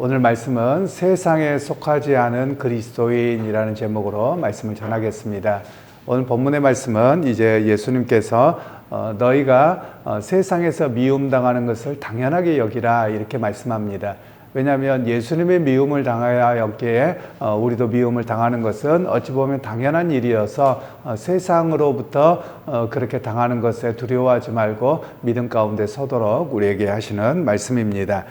오늘 말씀은 세상에 속하지 않은 그리스도인이라는 제목으로 말씀을 전하겠습니다. 오늘 본문의 말씀은 이제 예수님께서 어, 너희가 어, 세상에서 미움당하는 것을 당연하게 여기라 이렇게 말씀합니다. 왜냐하면 예수님의 미움을 당하였기에 어, 우리도 미움을 당하는 것은 어찌 보면 당연한 일이어서 어, 세상으로부터 어, 그렇게 당하는 것에 두려워하지 말고 믿음 가운데 서도록 우리에게 하시는 말씀입니다.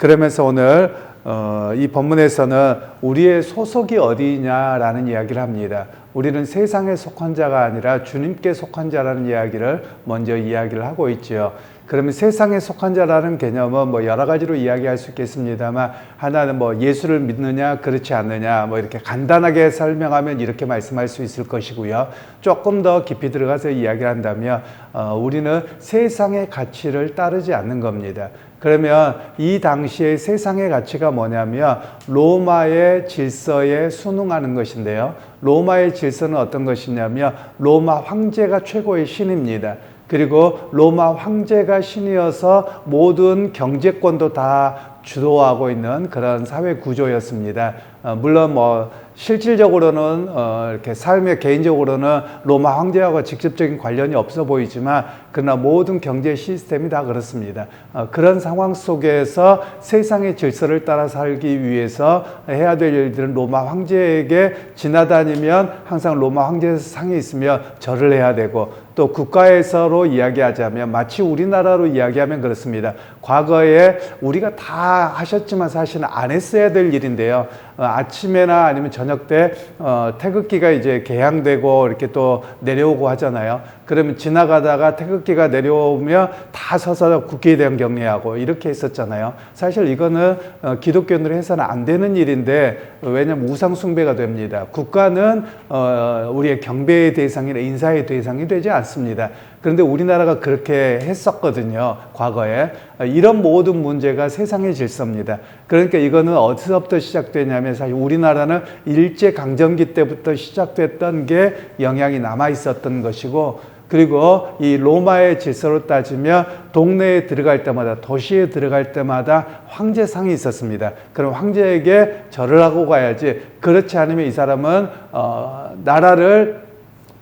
그러면서 오늘 어, 이 본문에서는 우리의 소속이 어디냐라는 이야기를 합니다. 우리는 세상에 속한 자가 아니라 주님께 속한 자라는 이야기를 먼저 이야기를 하고 있지요. 그러면 세상에 속한 자라는 개념은 뭐 여러 가지로 이야기할 수 있겠습니다만 하나는 뭐 예수를 믿느냐 그렇지 않느냐 뭐 이렇게 간단하게 설명하면 이렇게 말씀할 수 있을 것이고요. 조금 더 깊이 들어가서 이야기를 한다면 어, 우리는 세상의 가치를 따르지 않는 겁니다. 그러면 이 당시에 세상의 가치가 뭐냐면 로마의 질서에 순응하는 것인데요. 로마의 질서는 어떤 것이냐면 로마 황제가 최고의 신입니다. 그리고 로마 황제가 신이어서 모든 경제권도 다 주도하고 있는 그런 사회 구조였습니다. 어, 물론 뭐 실질적으로는 어, 이렇게 삶의 개인적으로는 로마 황제하고 직접적인 관련이 없어 보이지만 그러나 모든 경제 시스템이 다 그렇습니다. 어, 그런 상황 속에서 세상의 질서를 따라 살기 위해서 해야 될 일들은 로마 황제에게 지나다니면 항상 로마 황제 상에 있으면 절을 해야 되고 또 국가에서로 이야기하자면 마치 우리나라로 이야기하면 그렇습니다. 과거에 우리가 다 하셨지만 사실은 안 했어야 될 일인데요. 어, 아침에나 아니면 저녁 때 어, 태극기가 이제 개항되고 이렇게 또 내려오고 하잖아요. 그러면 지나가다가 태극기가 내려오면 다 서서 국회에 대한 경례하고 이렇게 했었잖아요. 사실 이거는 어, 기독교인으로 해서는 안 되는 일인데 왜냐하면 우상 숭배가 됩니다. 국가는 어, 우리의 경배의 대상이나 인사의 대상이 되지 않습니다. 그런데 우리나라가 그렇게 했었거든요. 과거에. 이런 모든 문제가 세상의 질서입니다. 그러니까 이거는 어디서부터 시작되냐면 사실 우리나라는 일제강점기 때부터 시작됐던 게 영향이 남아 있었던 것이고 그리고 이 로마의 질서로 따지면 동네에 들어갈 때마다 도시에 들어갈 때마다 황제상이 있었습니다. 그럼 황제에게 절을 하고 가야지. 그렇지 않으면 이 사람은 어, 나라를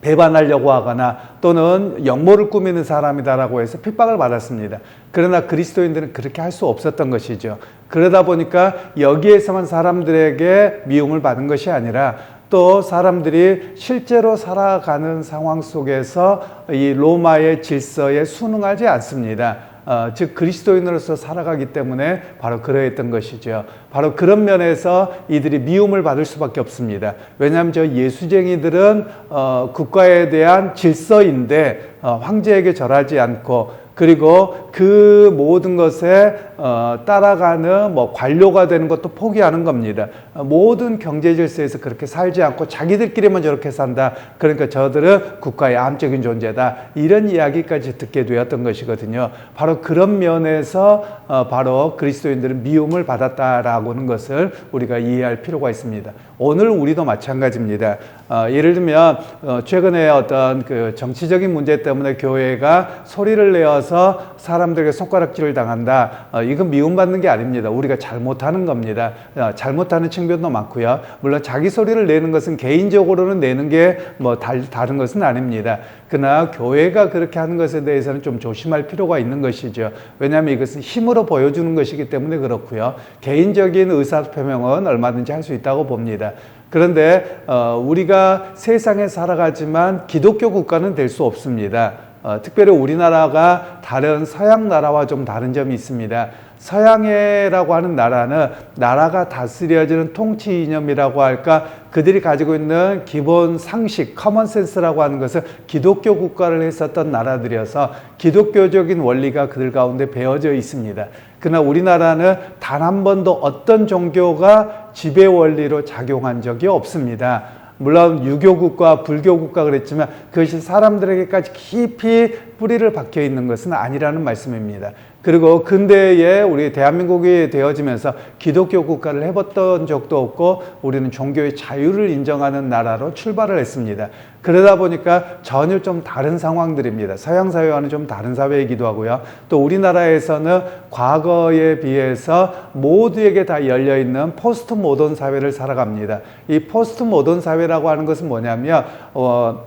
배반하려고 하거나 또는 역모를 꾸미는 사람이다라고 해서 핍박을 받았습니다. 그러나 그리스도인들은 그렇게 할 수 없었던 것이죠. 그러다 보니까 여기에서만 사람들에게 미움을 받은 것이 아니라 또 사람들이 실제로 살아가는 상황 속에서 이 로마의 질서에 순응하지 않습니다. 어, 즉 그리스도인으로서 살아가기 때문에 바로 그러했던 것이죠. 바로 그런 면에서 이들이 미움을 받을 수밖에 없습니다. 왜냐하면 저 예수쟁이들은 어, 국가에 대한 질서인데 어, 황제에게 절하지 않고 그리고 그 모든 것에 어, 따라가는 뭐 관료가 되는 것도 포기하는 겁니다. 어, 모든 경제 질서에서 그렇게 살지 않고 자기들끼리만 저렇게 산다. 그러니까 저들은 국가의 암적인 존재다. 이런 이야기까지 듣게 되었던 것이거든요. 바로 그런 면에서 어, 바로 그리스도인들은 미움을 받았다라고 하는 것을 우리가 이해할 필요가 있습니다. 오늘 우리도 마찬가지입니다. 어, 예를 들면 어, 최근에 어떤 그 정치적인 문제 때문에 교회가 소리를 내어서 사람들에게 손가락질을 당한다. 어, 이건 미움받는 게 아닙니다. 우리가 잘못하는 겁니다. 어, 잘못하는 측면도 많고요. 물론 자기 소리를 내는 것은 개인적으로는 내는 게 뭐 다른 것은 아닙니다. 그러나 교회가 그렇게 하는 것에 대해서는 좀 조심할 필요가 있는 것이죠. 왜냐하면 이것은 힘으로 보여주는 것이기 때문에 그렇고요. 개인적인 의사 표명은 얼마든지 할 수 있다고 봅니다. 그런데 어, 우리가 세상에 살아가지만 기독교 국가는 될 수 없습니다. 어, 특별히 우리나라가 다른 서양 나라와 좀 다른 점이 있습니다. 서양해라고 하는 나라는 나라가 다스려지는 통치 이념이라고 할까 그들이 가지고 있는 기본 상식, 커먼 센스라고 하는 것은 기독교 국가를 했었던 나라들이어서 기독교적인 원리가 그들 가운데 배어져 있습니다. 그러나 우리나라는 단 한 번도 어떤 종교가 지배 원리로 작용한 적이 없습니다. 물론 유교국가, 불교국가 그랬지만 그것이 사람들에게까지 깊이 뿌리를 박혀 있는 것은 아니라는 말씀입니다. 그리고 근대에 우리 대한민국이 되어지면서 기독교 국가를 해봤던 적도 없고 우리는 종교의 자유를 인정하는 나라로 출발을 했습니다. 그러다 보니까 전혀 좀 다른 상황들입니다. 서양 사회와는 좀 다른 사회이기도 하고요. 또 우리나라에서는 과거에 비해서 모두에게 다 열려 있는 포스트 모던 사회를 살아갑니다. 이 포스트 모던 사회라고 하는 것은 뭐냐면 어,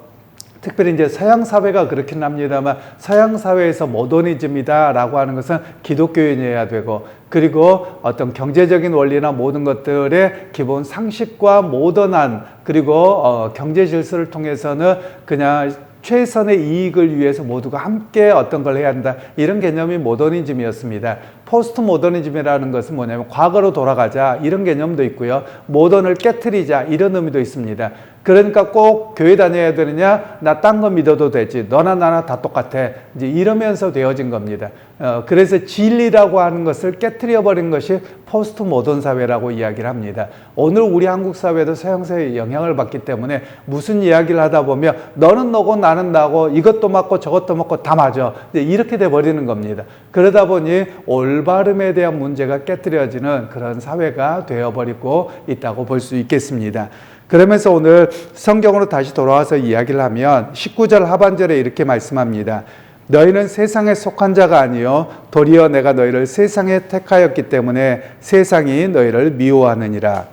특별히 이제 서양 사회가 그렇긴 합니다만 서양 사회에서 모더니즘이다라고 하는 것은 기독교인이어야 되고 그리고 어떤 경제적인 원리나 모든 것들의 기본 상식과 모던한 그리고 어, 경제 질서를 통해서는 그냥 최선의 이익을 위해서 모두가 함께 어떤 걸 해야 한다. 이런 개념이 모더니즘이었습니다. 포스트 모더니즘이라는 것은 뭐냐면 과거로 돌아가자 이런 개념도 있고요. 모던을 깨뜨리자 이런 의미도 있습니다. 그러니까 꼭 교회 다녀야 되느냐? 나 딴 거 믿어도 되지. 너나 나나 다 똑같아. 이제 이러면서 되어진 겁니다. 어, 그래서 진리라고 하는 것을 깨뜨려 버린 것이 포스트 모던 사회라고 이야기를 합니다. 오늘 우리 한국 사회도 서양 사회의 영향을 받기 때문에 무슨 이야기를 하다 보면 너는 너고 나는 나고 이것도 맞고 저것도 맞고 다 맞아. 이제 이렇게 돼 버리는 겁니다. 그러다 보니 올바름에 대한 문제가 깨뜨려지는 그런 사회가 되어 버리고 있다고 볼 수 있겠습니다. 그러면서 오늘 성경으로 다시 돌아와서 이야기를 하면 19절 하반절에 이렇게 말씀합니다. 너희는 세상에 속한 자가 아니요 도리어 내가 너희를 세상에 택하였기 때문에 세상이 너희를 미워하느니라.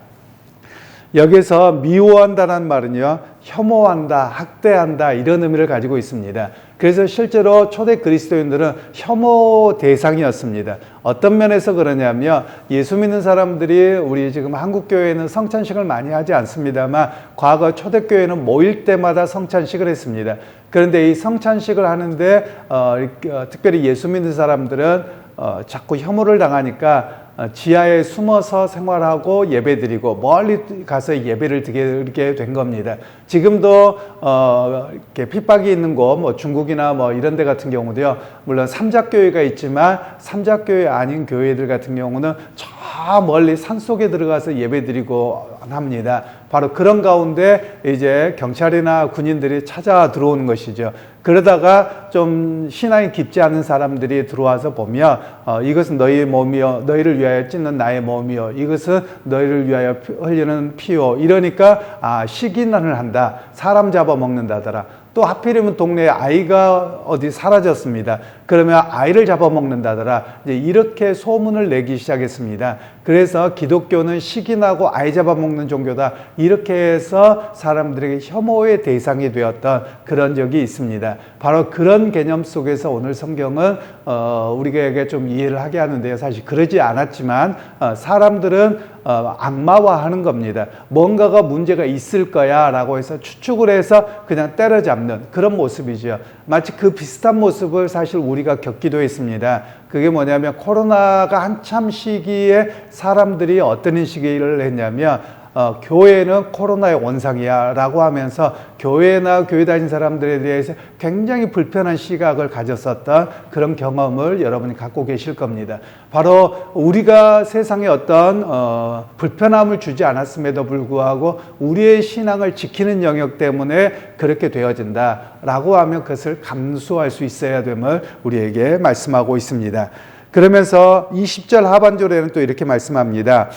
여기서 미워한다는 말은요, 혐오한다, 학대한다, 이런 의미를 가지고 있습니다. 그래서 실제로 초대 그리스도인들은 혐오 대상이었습니다. 어떤 면에서 그러냐면 예수 믿는 사람들이 우리 지금 한국 교회는 성찬식을 많이 하지 않습니다만 과거 초대 교회는 모일 때마다 성찬식을 했습니다. 그런데 이 성찬식을 하는데 어, 어, 특별히 예수 믿는 사람들은 어, 자꾸 혐오를 당하니까 어, 지하에 숨어서 생활하고 예배드리고 멀리 가서 예배를 드리게 된 겁니다. 지금도 어, 이렇게 핍박이 있는 곳, 뭐 중국이나 뭐 이런 데 같은 경우도요. 물론 삼작교회가 있지만 삼작교회 아닌 교회들 같은 경우는 저 멀리 산 속에 들어가서 예배드리고 합니다. 바로 그런 가운데 이제 경찰이나 군인들이 찾아 들어오는 것이죠. 그러다가 좀 신앙이 깊지 않은 사람들이 들어와서 보면 어, 이것은 너희의 몸이요 너희를 위하여 찢는 나의 몸이요 이것은 너희를 위하여 흘리는 피요. 이러니까 아 시기난을 한다. 사람 잡아 먹는다더라 또 하필이면 동네에 아이가 어디 사라졌습니다. 그러면 아이를 잡아먹는다더라. 이제 이렇게 소문을 내기 시작했습니다. 그래서 기독교는 식인하고 아이 잡아먹는 종교다. 이렇게 해서 사람들에게 혐오의 대상이 되었던 그런 적이 있습니다. 바로 그런 개념 속에서 오늘 성경은 어, 우리에게 좀 이해를 하게 하는데요. 사실 그러지 않았지만 어, 사람들은 어, 악마화하는 겁니다. 뭔가가 문제가 있을 거야라고 해서 추측을 해서 그냥 때려잡는 그런 모습이죠. 마치 그 비슷한 모습을 사실 우리가 겪기도 했습니다. 그게 뭐냐면 코로나가 한참 시기에 사람들이 어떤 인식을 했냐면 어, 교회는 코로나의 원상이야라고 하면서 교회나 교회 다닌 사람들에 대해서 굉장히 불편한 시각을 가졌었던 그런 경험을 여러분이 갖고 계실 겁니다. 바로 우리가 세상에 어떤 어, 불편함을 주지 않았음에도 불구하고 우리의 신앙을 지키는 영역 때문에 그렇게 되어진다라고 하면 그것을 감수할 수 있어야 됨을 우리에게 말씀하고 있습니다. 그러면서 20절 하반절에는 또 이렇게 말씀합니다.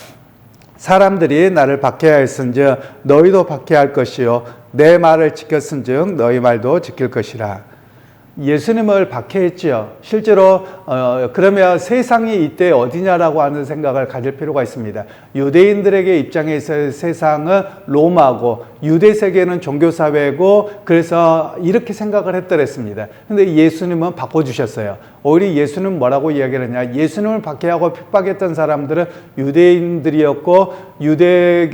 사람들이 나를 박해하였은즉 너희도 박해할 것이요 내 말을 지켰은즉 너희 말도 지킬 것이라. 예수님을 박해했지요. 실제로 어, 그러면 세상이 이때 어디냐라고 하는 생각을 가질 필요가 있습니다. 유대인들에게 입장에서 세상은 로마고 유대 세계는 종교 사회고 그래서 이렇게 생각을 했더랬습니다. 근데 예수님은 바꿔 주셨어요. 오히려 예수는 뭐라고 이야기를 했냐? 예수님을 박해하고 핍박했던 사람들은 유대인들이었고 유대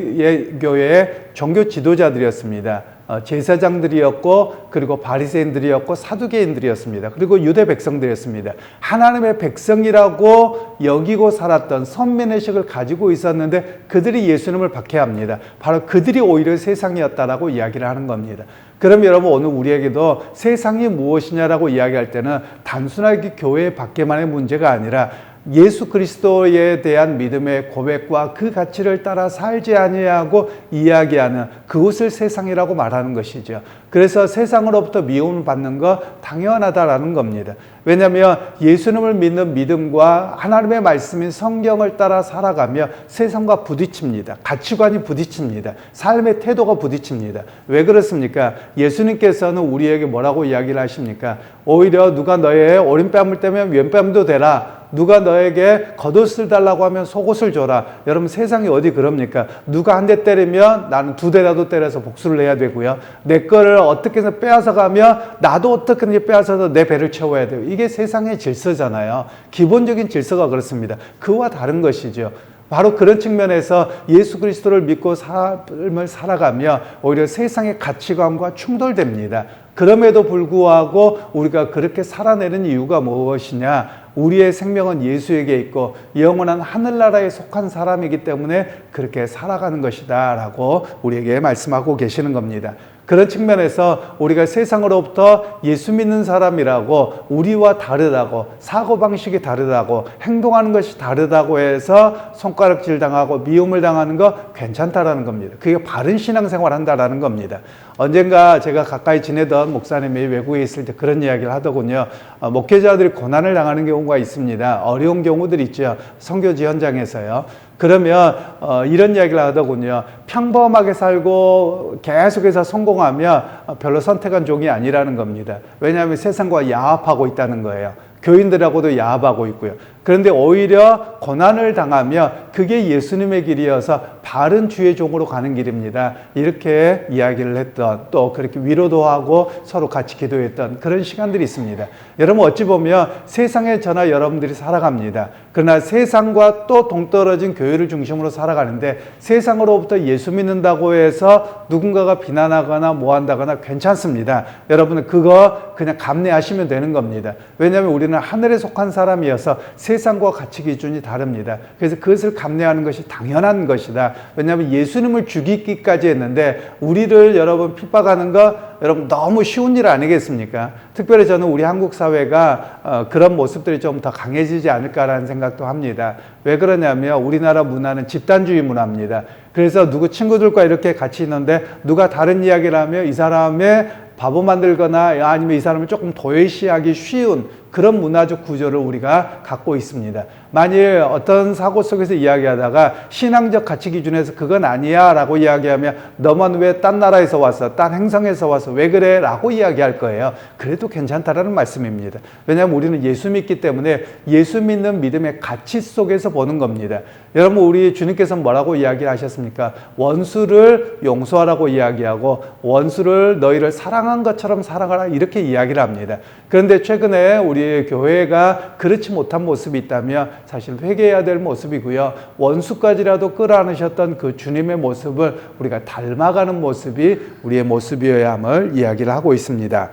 교회의 종교 지도자들이었습니다. 어, 제사장들이었고 그리고 바리새인들이었고 사두개인들이었습니다. 그리고 유대 백성들이었습니다. 하나님의 백성이라고 여기고 살았던 선민의식을 가지고 있었는데 그들이 예수님을 박해합니다. 바로 그들이 오히려 세상이었다라고 이야기를 하는 겁니다. 그럼 여러분 오늘 우리에게도 세상이 무엇이냐라고 이야기할 때는 단순하게 교회 밖에만의 문제가 아니라 예수 그리스도에 대한 믿음의 고백과 그 가치를 따라 살지 아니하고 이야기하는 그것을 세상이라고 말하는 것이죠. 그래서 세상으로부터 미움을 받는 거 당연하다라는 겁니다. 왜냐하면 예수님을 믿는 믿음과 하나님의 말씀인 성경을 따라 살아가며 세상과 부딪힙니다. 가치관이 부딪힙니다. 삶의 태도가 부딪힙니다. 왜 그렇습니까? 예수님께서는 우리에게 뭐라고 이야기를 하십니까? 오히려 누가 너의 오른뺨을 떼면 왼뺨도 되라. 누가 너에게 겉옷을 달라고 하면 속옷을 줘라. 여러분 세상이 어디 그럽니까? 누가 한 대 때리면 나는 두 대라도 때려서 복수를 해야 되고요. 내 거를 어떻게 해서 빼앗아 가면 나도 어떻게든지 빼앗아서 내 배를 채워야 돼요. 이게 세상의 질서잖아요. 기본적인 질서가 그렇습니다. 그와 다른 것이죠. 바로 그런 측면에서 예수 그리스도를 믿고 삶을 살아가며 오히려 세상의 가치관과 충돌됩니다. 그럼에도 불구하고 우리가 그렇게 살아내는 이유가 무엇이냐? 우리의 생명은 예수에게 있고 영원한 하늘나라에 속한 사람이기 때문에 그렇게 살아가는 것이다 라고 우리에게 말씀하고 계시는 겁니다. 그런 측면에서 우리가 세상으로부터 예수 믿는 사람이라고 우리와 다르다고 사고방식이 다르다고 행동하는 것이 다르다고 해서 손가락질 당하고 미움을 당하는 거 괜찮다라는 겁니다. 그게 바른 신앙생활 한다라는 겁니다. 언젠가 제가 가까이 지내던 목사님이 외국에 있을 때 그런 이야기를 하더군요. 어, 목회자들이 고난을 당하는 경우가 있습니다. 어려운 경우들 있죠. 성교지 현장에서요. 그러면 어, 이런 이야기를 하더군요. 평범하게 살고 계속해서 성공하면 별로 선택한 종이 아니라는 겁니다. 왜냐하면 세상과 야합하고 있다는 거예요. 교인들하고도 야합하고 있고요. 그런데 오히려 고난을 당하며 그게 예수님의 길이어서 바른 주의 종으로 가는 길입니다. 이렇게 이야기를 했던 또 그렇게 위로도 하고 서로 같이 기도했던 그런 시간들이 있습니다. 여러분 어찌 보면 세상에 저나 여러분들이 살아갑니다. 그러나 세상과 또 동떨어진 교회를 중심으로 살아가는데 세상으로부터 예수 믿는다고 해서 누군가가 비난하거나 뭐 한다거나 괜찮습니다. 여러분은 그거 그냥 감내하시면 되는 겁니다. 왜냐하면 우리는 하늘에 속한 사람이어서 세상과 가치 기준이 다릅니다. 그래서 그것을 감내하는 것이 당연한 것이다. 왜냐하면 예수님을 죽이기까지 했는데 우리를 여러분 핍박하는 거 여러분 너무 쉬운 일 아니겠습니까? 특별히 저는 우리 한국 사회가 어, 그런 모습들이 좀 더 강해지지 않을까라는 생각도 합니다. 왜 그러냐면 우리나라 문화는 집단주의 문화입니다. 그래서 누구 친구들과 이렇게 같이 있는데 누가 다른 이야기를 하면 이 사람의 바보 만들거나 아니면 이 사람을 조금 도외시하기 쉬운 그런 문화적 구조를 우리가 갖고 있습니다. 만일 어떤 사고 속에서 이야기하다가 신앙적 가치 기준에서 그건 아니야 라고 이야기하면 너만 왜 딴 나라에서 왔어? 딴 행성에서 와서 왜 그래? 라고 이야기할 거예요. 그래도 괜찮다라는 말씀입니다. 왜냐하면 우리는 예수 믿기 때문에 예수 믿는 믿음의 가치 속에서 보는 겁니다. 여러분, 우리 주님께서 뭐라고 이야기하셨습니까? 원수를 용서하라고 이야기하고 원수를 너희를 사랑한 것처럼 사랑하라 이렇게 이야기를 합니다. 그런데 최근에 우리 교회가 그렇지 못한 모습이 있다면 사실 회개해야 될 모습이고요. 원수까지라도 끌어안으셨던 그 주님의 모습을 우리가 닮아가는 모습이 우리의 모습이어야 함을 이야기를 하고 있습니다.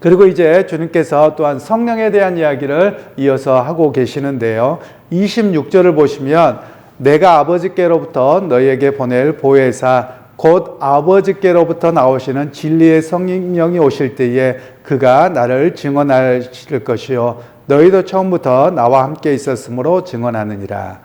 그리고 이제 주님께서 또한 성령에 대한 이야기를 이어서 하고 계시는데요. 26절을 보시면 내가 아버지께로부터 너희에게 보낼 보혜사 곧 아버지께로부터 나오시는 진리의 성령이 오실 때에 그가 나를 증언하실 것이요 너희도 처음부터 나와 함께 있었으므로 증언하느니라.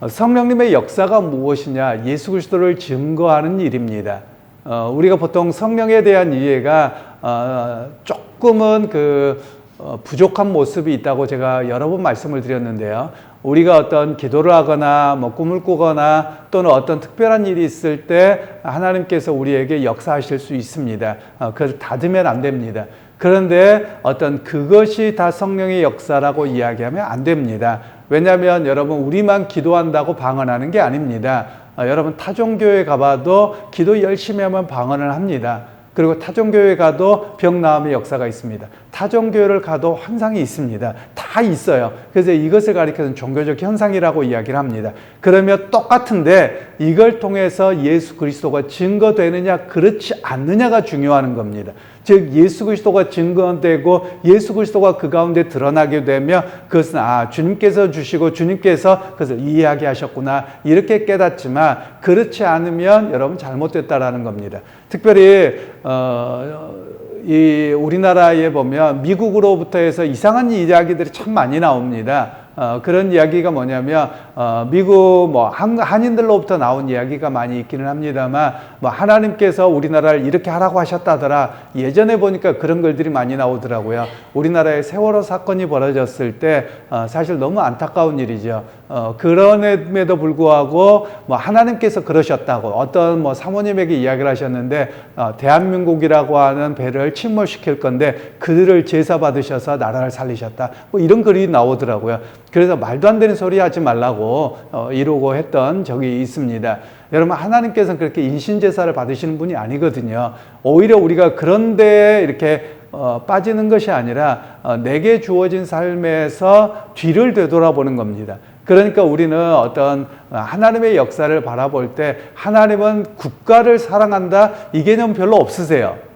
어, 성령님의 역사가 무엇이냐? 예수 그리스도를 증거하는 일입니다. 어, 우리가 보통 성령에 대한 이해가 어, 조금은 그 어, 부족한 모습이 있다고 제가 여러 번 말씀을 드렸는데요. 우리가 어떤 기도를 하거나 뭐 꿈을 꾸거나 또는 어떤 특별한 일이 있을 때 하나님께서 우리에게 역사하실 수 있습니다. 어, 그래서 닫으면 안 됩니다. 그런데 어떤 그것이 다 성령의 역사라고 이야기하면 안 됩니다. 왜냐하면 여러분 우리만 기도한다고 방언하는 게 아닙니다. 어, 여러분 타종교회 가봐도 기도 열심히 하면 방언을 합니다. 그리고 타종교회 가도 병 나음의 역사가 있습니다. 타종교회를 가도 환상이 있습니다. 다 있어요. 그래서 이것을 가리켜서 종교적 현상이라고 이야기를 합니다. 그러면 똑같은데 이걸 통해서 예수 그리스도가 증거되느냐 그렇지 않느냐가 중요한 겁니다. 즉 예수 그리스도가 증거되고 예수 그리스도가 그 가운데 드러나게 되면 그것은 아 주님께서 주시고 주님께서 그것을 이해하게 하셨구나 이렇게 깨닫지만 그렇지 않으면 여러분 잘못됐다라는 겁니다. 특별히 어, 이 우리나라에 보면 미국으로부터 해서 이상한 이야기들이 참 많이 나옵니다. 어, 그런 이야기가 뭐냐면 어, 미국 뭐 한, 한인들로부터 나온 이야기가 많이 있기는 합니다만 뭐 하나님께서 우리나라를 이렇게 하라고 하셨다더라 예전에 보니까 그런 글들이 많이 나오더라고요. 우리나라에 세월호 사건이 벌어졌을 때 어, 사실 너무 안타까운 일이죠. 어, 그럼에도 불구하고 뭐 하나님께서 그러셨다고 어떤 뭐 사모님에게 이야기를 하셨는데 어, 대한민국이라고 하는 배를 침몰시킬 건데 그들을 제사 받으셔서 나라를 살리셨다. 뭐 이런 글이 나오더라고요. 그래서 말도 안 되는 소리 하지 말라고 어, 이러고 했던 적이 있습니다. 여러분 하나님께서는 그렇게 인신 제사를 받으시는 분이 아니거든요. 오히려 우리가 그런데 이렇게 어, 빠지는 것이 아니라 어, 내게 주어진 삶에서 뒤를 되돌아보는 겁니다. 그러니까 우리는 어떤 하나님의 역사를 바라볼 때 하나님은 국가를 사랑한다 이 개념 별로 없으세요.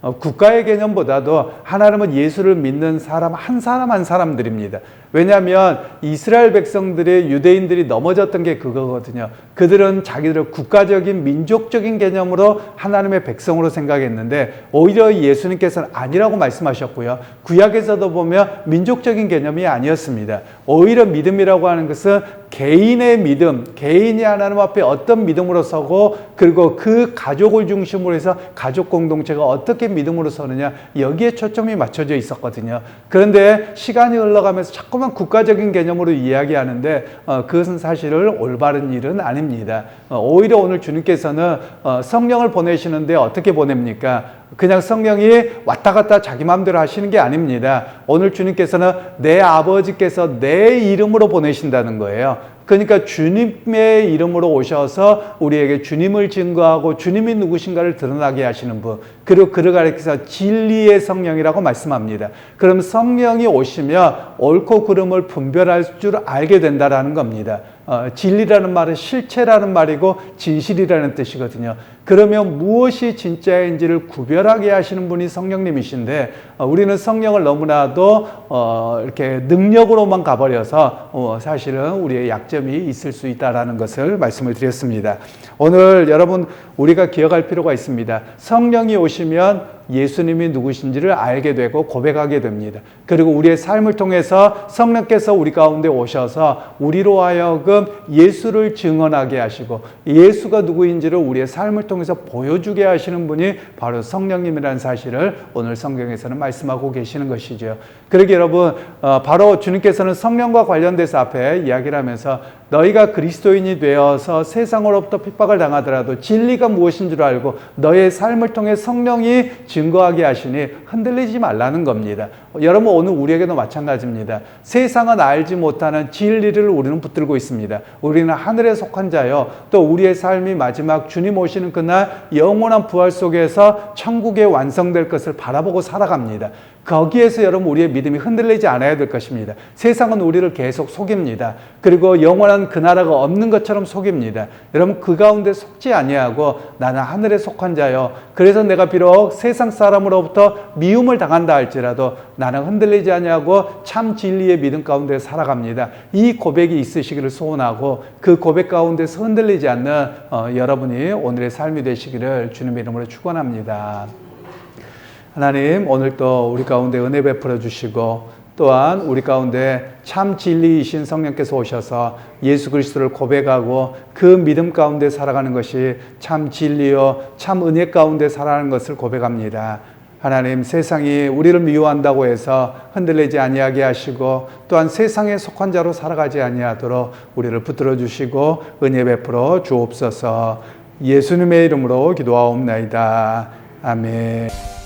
어, 국가의 개념보다도 하나님은 예수를 믿는 사람 한 사람 한 사람들입니다. 왜냐하면 이스라엘 백성들이 유대인들이 넘어졌던 게 그거거든요. 그들은 자기들을 국가적인 민족적인 개념으로 하나님의 백성으로 생각했는데 오히려 예수님께서는 아니라고 말씀하셨고요. 구약에서도 보면 민족적인 개념이 아니었습니다. 오히려 믿음이라고 하는 것은 개인의 믿음, 개인이 하나님 앞에 어떤 믿음으로 서고 그리고 그 가족을 중심으로 해서 가족 공동체가 어떻게 믿음으로 서느냐 여기에 초점이 맞춰져 있었거든요. 그런데 시간이 흘러가면서 자꾸만 국가적인 개념으로 이야기하는데 어, 그것은 사실 올바른 일은 아닙니다. 어, 오히려 오늘 주님께서는 어, 성령을 보내시는데 어떻게 보냅니까? 그냥 성령이 왔다 갔다 자기 마음대로 하시는 게 아닙니다. 오늘 주님께서는 내 아버지께서 내 이름으로 보내신다는 거예요. 그러니까 주님의 이름으로 오셔서 우리에게 주님을 증거하고 주님이 누구신가를 드러나게 하시는 분. 그리고 그를 가리켜서 진리의 성령이라고 말씀합니다. 그럼 성령이 오시면 옳고 그름을 분별할 줄 알게 된다라는 겁니다. 어, 진리라는 말은 실체라는 말이고 진실이라는 뜻이거든요. 그러면 무엇이 진짜인지를 구별하게 하시는 분이 성령님이신데 어, 우리는 성령을 너무나도 어, 이렇게 능력으로만 가버려서 어, 사실은 우리의 약점이 있을 수 있다라는 것을 말씀을 드렸습니다. 오늘 여러분 우리가 기억할 필요가 있습니다. 성령이 오시면 예수님이 누구신지를 알게 되고 고백하게 됩니다. 그리고 우리의 삶을 통해서 성령께서 우리 가운데 오셔서 우리로 하여금 예수를 증언하게 하시고 예수가 누구인지를 우리의 삶을 통해서 보여주게 하시는 분이 바로 성령님이라는 사실을 오늘 성경에서는 말씀하고 계시는 것이죠. 그러기 여러분 어, 바로 주님께서는 성령과 관련돼서 앞에 이야기를 하면서 너희가 그리스도인이 되어서 세상으로부터 핍박을 당하더라도 진리가 무엇인 줄 알고 너의 삶을 통해 성령이 증거하게 하시니 흔들리지 말라는 겁니다. 여러분 오늘 우리에게도 마찬가지입니다. 세상은 알지 못하는 진리를 우리는 붙들고 있습니다. 우리는 하늘에 속한 자요. 또 우리의 삶이 마지막 주님 오시는 그날 영원한 부활 속에서 천국에 완성될 것을 바라보고 살아갑니다. 거기에서 여러분 우리의 믿음이 흔들리지 않아야 될 것입니다. 세상은 우리를 계속 속입니다. 그리고 영원한 그 나라가 없는 것처럼 속입니다. 여러분 그 가운데 속지 아니하고 나는 하늘에 속한 자요. 그래서 내가 비록 세상 사람으로부터 미움을 당한다 할지라도 나는 흔들리지 아니하고 참 진리의 믿음 가운데 살아갑니다. 이 고백이 있으시기를 소원하고 그 고백 가운데서 흔들리지 않는 어, 여러분이 오늘의 삶이 되시기를 주님의 이름으로 축원합니다. 하나님 오늘 또 우리 가운데 은혜 베풀어 주시고 또한 우리 가운데 참 진리이신 성령께서 오셔서 예수 그리스도를 고백하고 그 믿음 가운데 살아가는 것이 참 진리요 참 은혜 가운데 살아가는 것을 고백합니다. 하나님 세상이 우리를 미워한다고 해서 흔들리지 아니하게 하시고 또한 세상에 속한 자로 살아가지 아니하도록 우리를 붙들어 주시고 은혜 베풀어 주옵소서 예수님의 이름으로 기도하옵나이다. 아멘.